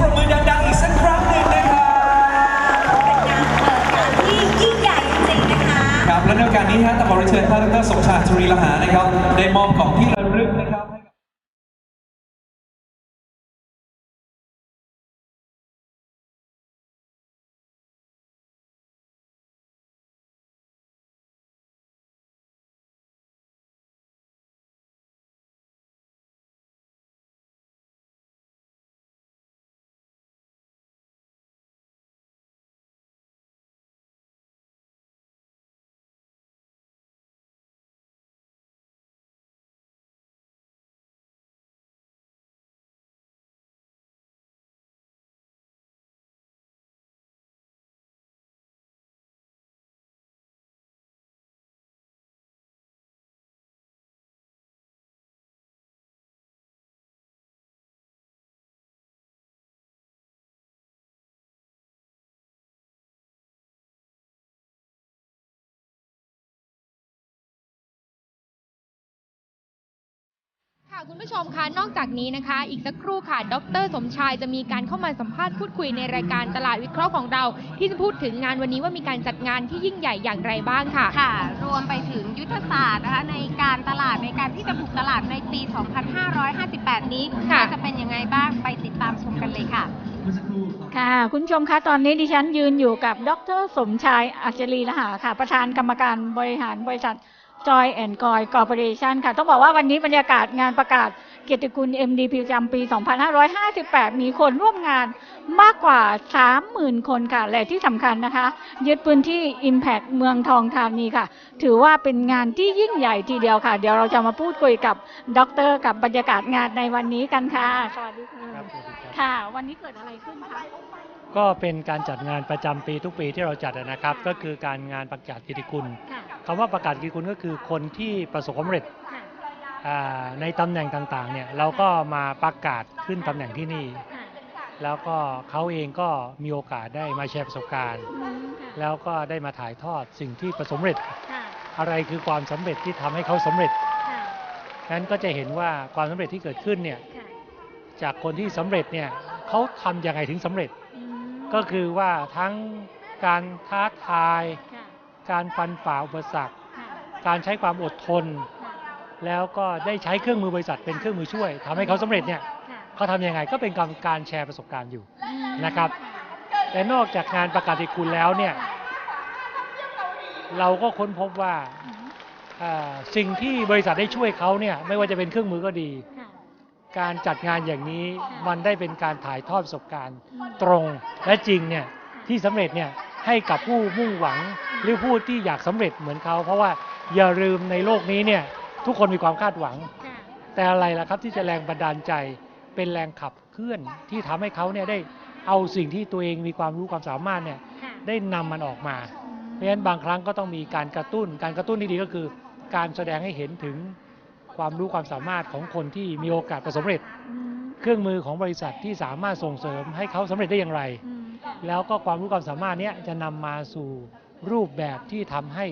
ปรบมือดังๆอีกสักครั้งหนึ่งนะครับที่ยิ่งใหญ่จริงๆนะคะ ครับและในโอกาสนี้ฮะตบำรวจเชิญท่านดรสมชาติรีละหานะครับได้มอบของที่ ค่ะคุณผู้ชมคะนอกจากนี้นะคะ อีกสักครู่ค่ะ ดร สมชายจะมีการเข้ามาสัมภาษณ์พูดคุยในรายการตลาดวิเคราะห์ของเรา ที่จะพูดถึงงานวันนี้ว่ามีการจัดงานที่ยิ่งใหญ่อย่างไรบ้างค่ะ ค่ะ รวมไปถึงยุทธศาสตร์นะคะในการตลาดในการที่จะบุกตลาดในปี 2558 นี้ค่ะ ว่าจะเป็นยังไงบ้างไปติดตามชมกันเลยค่ะ ค่ะ คุณผู้ชมคะตอนนี้ดิฉันยืนอยู่กับดรสมชายอัจฉรีละหาค่ะ ประธานกรรมการบริหารบริษัท จอยแอนด์กอยคอร์ปอเรชันค่ะ ต้องบอกว่าวันนี้บรรยากาศงานประกาศเกียรติคุณ MD ประจำปี 2558 มีคนร่วมงานมากกว่า 30,000 คนค่ะ และที่สำคัญนะคะ ยึดพื้นที่ Impact เมืองทองธานีค่ะ ถือว่าเป็นงานที่ยิ่งใหญ่ทีเดียวค่ะ เดี๋ยวเราจะมาพูดคุยกับดร กับบรรยากาศงานในวันนี้กันค่ะ สวัสดีค่ะครับสวัสดีครับค่ะ วันนี้เกิดอะไรขึ้นคะ ก็เป็นการจัดงานประจำปีทุกปีที่เราจัดนะครับ ก็คือการงานประกาศกิตติคุณค่ะคำว่าประกาศกิตติคุณก็คือคนที่ประสบความสำเร็จค่ะอ่าในตำแหน่งต่างๆเนี่ยเราก็มาประกาศขึ้นตำแหน่งที่นี่ ค่ะแล้วก็เขาเองก็มีโอกาสได้มาแชร์ประสบการณ์ อืมค่ะแล้วก็ได้มาถ่ายทอดสิ่งที่ประสบความสำเร็จ ค่ะอะไรคือความสำเร็จที่ทำให้เขาสำเร็จ ค่ะนั้นก็จะเห็นว่าความสำเร็จที่เกิดขึ้นเนี่ย ค่ะจากคนที่สำเร็จเนี่ยเขาทำยังไงถึงสำเร็จอืม ก็คือว่าทั้งการท้าทายค่ะการฟันฝ่าอุปสรรคค่ะการใช้ความอดทนค่ะแล้วก็ได้ใช้เครื่องมือบริษัทเป็นเครื่องมือช่วยทำให้เขาสำเร็จเนี่ยค่ะเขาทำยังไงก็เป็นการการแชร์ประสบการณ์อยู่อืมนะครับ แต่นอกจากงานประกาศกิจคุณแล้วเนี่ยเราก็ค้นพบว่าอืมอ่าสิ่งที่บริษัทได้ช่วยเขาเนี่ยไม่ว่าจะเป็นเครื่องมือก็ดีค่ะ การจัดงานอย่างนี้ค่ะมันได้เป็นการถ่ายทอดประสบการณ์อืมตรงและจริงเนี่ยที่สำเร็จเนี่ยให้กับผู้มุ่งหวังหรือผู้ที่อยากสำเร็จเหมือนเขา เพราะว่าอย่าลืมในโลกนี้เนี่ยทุกคนมีความคาดหวังค่ะแต่อะไรล่ะครับที่จะแรงบันดาลใจเป็นแรงขับเคลื่อนที่ทำให้เขาเนี่ยได้เอาสิ่งที่ตัวเองมีความรู้ความสามารถเนี่ยค่ะได้นำมันออกมาอืมเพราะฉะนั้นบางครั้งก็ต้องมีการกระตุ้น การกระตุ้นที่ดีก็คือ การแสดงให้เห็นถึง ความรู้ความสามารถของคนที่มีโอกาสประสบความสำเร็จอืมเครื่องมือของบริษัทที่สามารถส่งเสริมให้เขาสำเร็จได้อย่างไรอืมค่ะแล้วก็ความรู้ความสามารถเนี้ยจะนำมาสู่รูปแบบที่ทำให้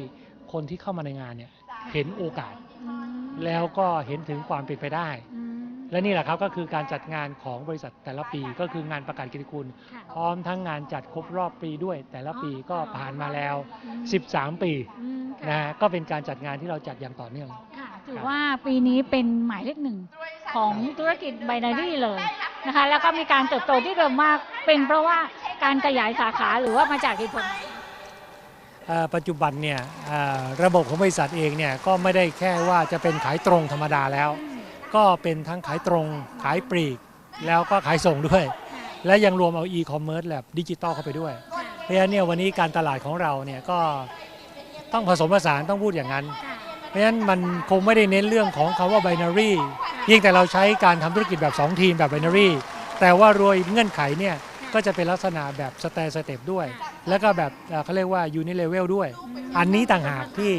คนที่เข้ามาในงานเนี่ยเห็นโอกาสอืมแล้วก็เห็นถึงความเป็นไปได้อืมและนี่แหละครับก็คือการจัดงานของบริษัทแต่ละปีก็คืองานประกาศกิตติคุณค่ะพร้อมทั้งงานจัดครบรอบปีด้วย แต่ละปีก็ผ่านมาแล้วอืม13 ปีอืมค่ะนะก็เป็นการจัดงานที่เราจัดอย่างต่อเนื่องค่ะ ถือว่าปีนี้เป็นหมายเลขหนึ่งของธุรกิจไบนารี่เลยนะคะแล้วก็มีการเติบโตที่เร็วมากเป็นเพราะว่าการขยายสาขาหรือว่ามาจากเหตุผลปัจจุบันเนี่ยระบบของบริษัทเองเนี่ยก็ไม่ได้แค่ว่าจะเป็นขายตรงธรรมดาแล้ว ก็เป็นทั้งขายตรงขายปลีก แล้วก็ขายส่งด้วย และยังรวมเอาอีคอมเมิร์ซแบบดิจิตอลเข้าไปด้วย เพราะฉะนั้นเนี่ยวันนี้การตลาดของเราเนี่ยก็ต้องผสมผสานต้องพูดอย่างนั้น ราะฉะนั้นมันคงไม่ได้เน้นเรื่องของคำว่า binary เพียงแต่เราใช้การทำธุรกิจแบบ 2 ทีมแบบ binary แต่ว่ารวยเงื่อนไขเนี่ยก็จะเป็นลักษณะแบบสเตสเต็ปด้วย แล้วก็แบบเขาเรียกว่า unit level ด้วย อันนี้ต่างหากที่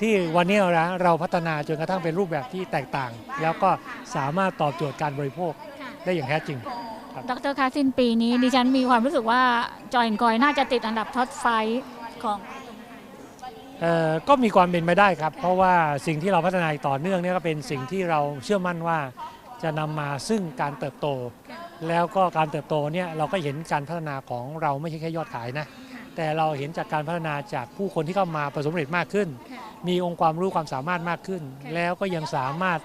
ที่วันนี้เราเราพัฒนาจนกระทั่งเป็นรูปแบบที่แตกต่าง แล้วก็สามารถตอบโจทย์การบริโภคได้อย่างแท้จริงดรคาสิ้นปีนี้ดิฉันมีความรู้สึกว่าจอยน์กอยน่าจะติดอันดับท็อปไฟของ ก็มีความเป็นไปได้ครับ เพราะว่าสิ่งที่เราพัฒนาต่อเนื่องเนี่ยก็เป็นสิ่งที่เราเชื่อมั่นว่าจะนำมาซึ่งการเติบโต แล้วก็การเติบโตเนี่ยเราก็เห็นการพัฒนาของเราไม่ใช่แค่ยอดขายนะแต่เราเห็นจากการพัฒนาจากผู้คนที่เข้ามาประสบความสำเร็จมากขึ้น มีองค์ความรู้ความสามารถมากขึ้นค่ะแล้วก็ยังสามารถ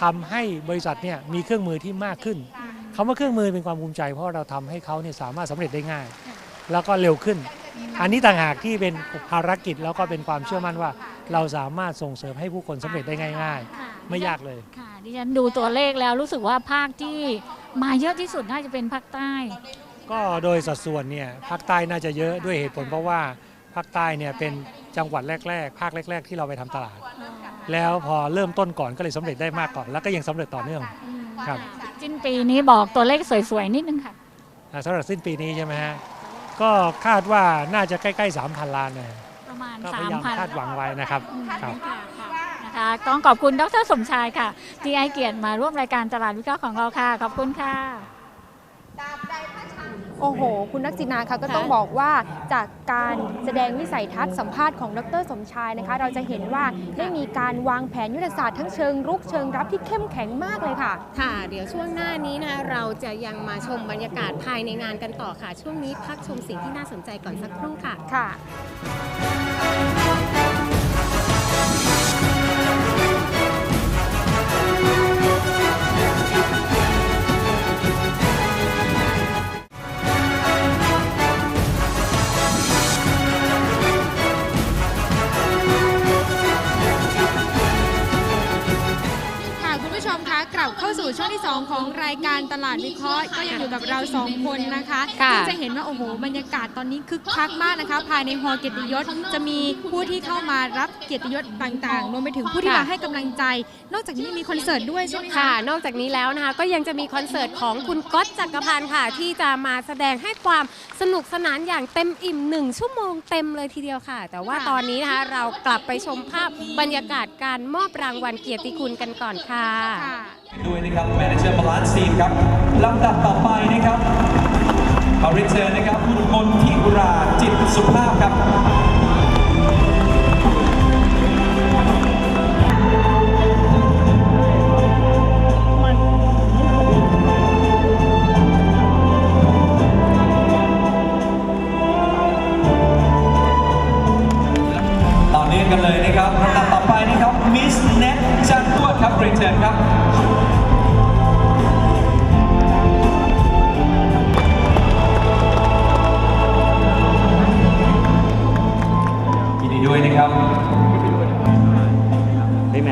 ทำให้บริษัทเนี่ยมีเครื่องมือที่มากขึ้นคำว่าเครื่องมือเป็นความภูมิใจ เพราะเราทำให้เขาเนี่ยสามารถสำเร็จได้ง่าย แล้วก็เร็วขึ้น อันนี้ต่างหากที่เป็นภารกิจแล้วก็เป็นความเชื่อมั่นว่า เราสามารถส่งเสริมให้ผู้คนสำเร็จได้ง่ายๆไม่ยากเลย ค่ะ ดิฉันดูตัวเลขแล้วรู้สึกว่าภาคที่มาเยอะที่สุดน่าจะเป็นภาคใต้ ก็โดยสัดส่วนเนี่ยภาคใต้น่าจะเยอะด้วยเหตุผลเพราะว่าภาคใต้เนี่ยเป็นจังหวัดแรก ๆ ภาคแรก ๆ ที่เราไปทำตลาด แล้วพอเริ่มต้นก่อนก็เลยสำเร็จได้มากก่อน แล้วก็ยังสำเร็จต่อเนื่อง ครับ สิ้นปีนี้บอกตัวเลขสวยๆ นิดนึงค่ะ อ่าสำหรับสิ้นปีนี้ใช่ไหมฮะ ก็คาดว่าน่าจะใกล้ๆ 3,000 ล้านเลยประมาณก็พสายามยามพันคาดหวังไว้นะครับอืมครับ ค่ะค่ะนะคะต้องขอบคุณดรสมชายค่ะ ที่ให้เกียรติมาร่วมรายการตลาดวิเคราะห์ของเราค่ะ ขอบคุณค่ะ โอ้โห คุณนักจินาคะก็ค่ะต้องบอกว่าจากการแสดงวิสัยทัศน์สัมภาษณ์ของดรสมชายนะคะ เราจะเห็นว่าได้มีการวางแผนยุทธศาสตร์ทั้งเชิงรุกเชิงรับที่เข้มแข็งมากเลยค่ะ ค่ะ เดี๋ยวช่วงหน้านี้นะคะเราจะยังมาชมบรรยากาศภายในงานกันต่อค่ะ ช่วงนี้พักชมสิ่งที่น่าสนใจก่อนสักครู่ค่ะค่ะค่ะ ตลาดวิเคราะห์ก็ยังอยู่กับเรา2คนนะคะค่ะซึ่งจะเห็นว่าโอ้โหบรรยากาศตอนนี้คึกคักมากนะคะ ภายในฮอลล์เกียรติยศจะมีผู้ที่เข้ามารับเกียรติยศต่างๆรวมไปถึงผู้ที่มาให้กำลังใจ นอกจากนี้ยังมีคอนเสิร์ตด้วยใช่ไหมคะ ค่ะ นอกจากนี้แล้วนะคะ ก็ยังจะมีคอนเสิร์ตของคุณก๊อตจักรพันธ์ค่ะ ที่จะมาแสดงให้ความสนุกสนานอย่างเต็มอิ่มหนึ่งชั่วโมงเต็มเลยทีเดียวค่ะ แต่ว่าค่ะ ตอนนี้นะคะเรากลับไปชมภาพบรรยากาศการมอบรางวัลเกียรติคุณกันก่อนค่ะ ค่ะ ด้วยนะครับแมเนเจอร์บาลานซ์ทีมครับลำดับต่อไปนะครับ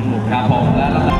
ได้แมนหมูครับผมและลำดับ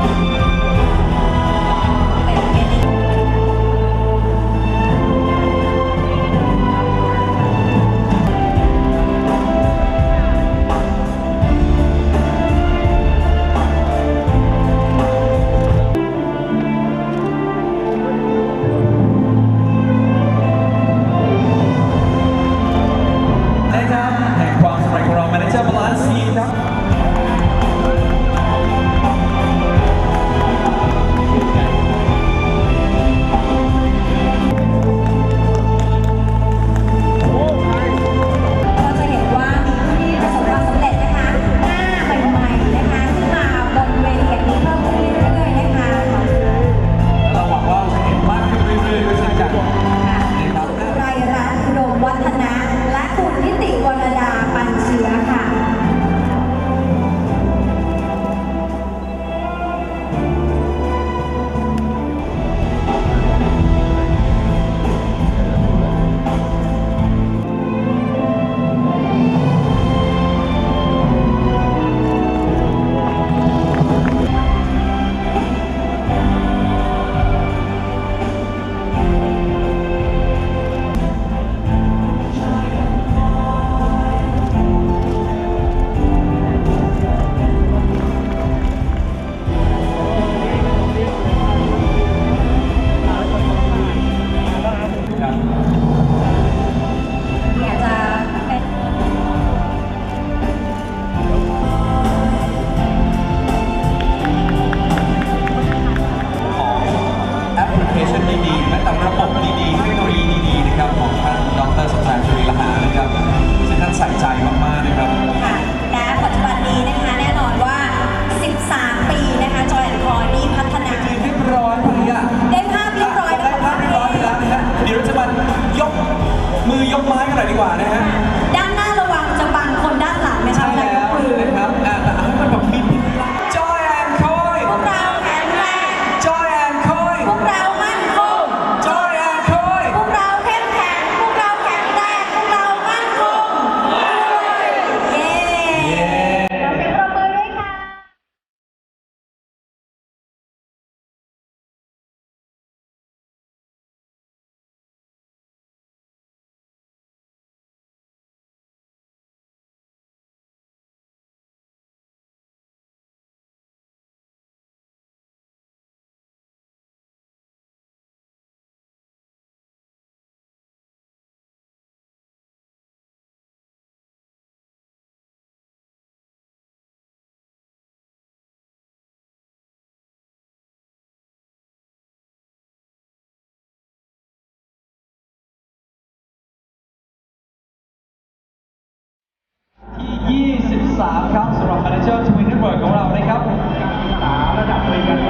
นะครับ 3 ครับสำหรับ Manager Twin Network ของเรานะครับการศึกษระดับปริญญา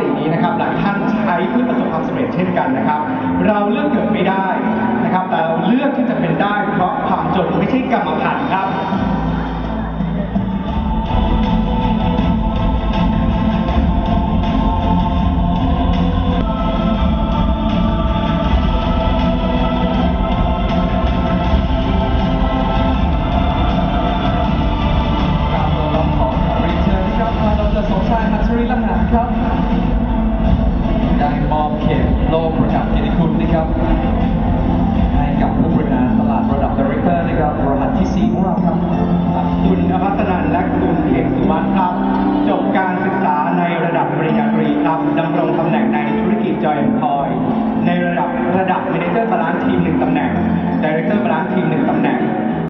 ตินี้นะครับหลายท่านใช้เพื่อประสบความสำเร็จเช่นกันนะครับ เราเลือกเกิดไม่ได้นะครับแต่เราเลือกที่จะเป็นได้ เพราะความจนไม่ใช่กรรมพันธุ์ครับ